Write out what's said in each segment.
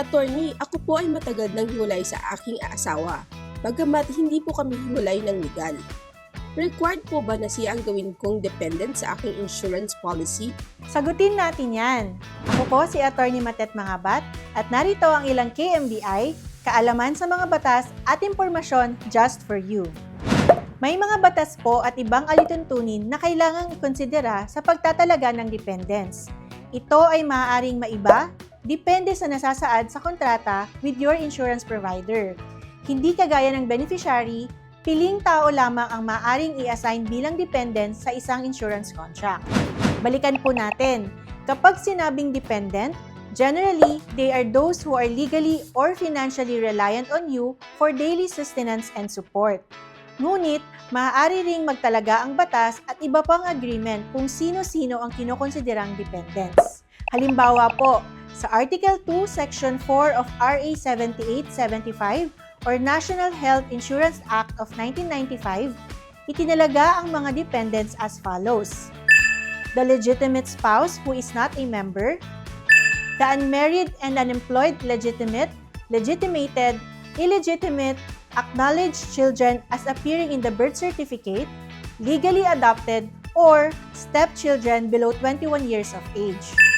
Attorney, ako po ay matagal nang hiwalay sa aking asawa. Bagamat hindi po kami hiwalay ng legal. Required po ba na siya ang gawin kong dependent sa aking insurance policy? Sagutin natin yan. Ako po si Attorney Matet Mangabat at narito ang ilang KMBI, kaalaman sa mga batas at impormasyon just for you. May mga batas po at ibang alituntunin na kailangang ikonsidera sa pagtatalaga ng dependents. Ito ay maaaring maiba, depende sa nasasaad sa kontrata with your insurance provider. Hindi kagaya ng beneficiary, piling tao lamang ang maaaring i-assign bilang dependent sa isang insurance contract. Balikan po natin, kapag sinabing dependent, generally, they are those who are legally or financially reliant on you for daily sustenance and support. Ngunit, maaari ring magtalaga ang batas at iba pang agreement kung sino-sino ang kinokonsiderang dependents. Halimbawa po, sa Article 2, Section 4 of RA 7875 or National Health Insurance Act of 1995, itinalaga ang mga dependents as follows. The legitimate spouse who is not a member, the unmarried and unemployed legitimate, legitimated, illegitimate, acknowledged children as appearing in the birth certificate, legally adopted, or stepchildren below 21 years of age.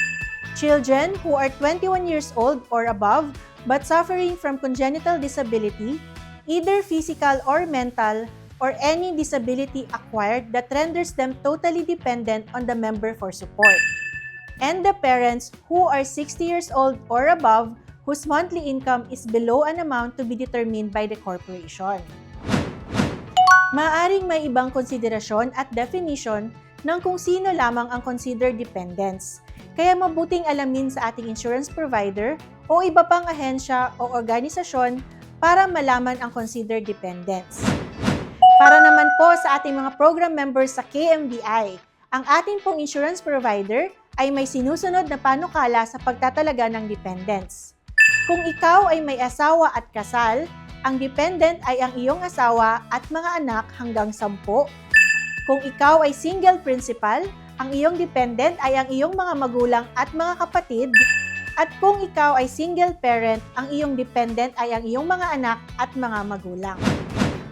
Children who are 21 years old or above but suffering from congenital disability, either physical or mental, or any disability acquired that renders them totally dependent on the member for support. And the parents who are 60 years old or above whose monthly income is below an amount to be determined by the corporation. Maaring may ibang konsiderasyon at definition ng kung sino lamang ang considered dependents. Kaya mabuting alamin sa ating insurance provider o iba pang ahensya o organisasyon para malaman ang considered dependents. Para naman po sa ating mga program members sa KMBI, ang ating pong insurance provider ay may sinusunod na panukala sa pagtatalaga ng dependents. Kung ikaw ay may asawa at kasal, ang dependent ay ang iyong asawa at mga anak hanggang sampo. Kung ikaw ay single principal, ang iyong dependent ay ang iyong mga magulang at mga kapatid. At kung ikaw ay single parent, ang iyong dependent ay ang iyong mga anak at mga magulang.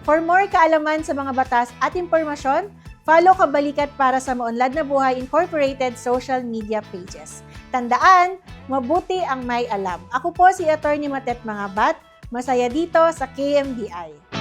For more kaalaman sa mga batas at impormasyon, follow Kabalikat para sa Maunlad na Buhay Incorporated social media pages. Tandaan, mabuti ang may alam. Ako po si Attorney Matet Mangabat, masaya dito sa KMBI.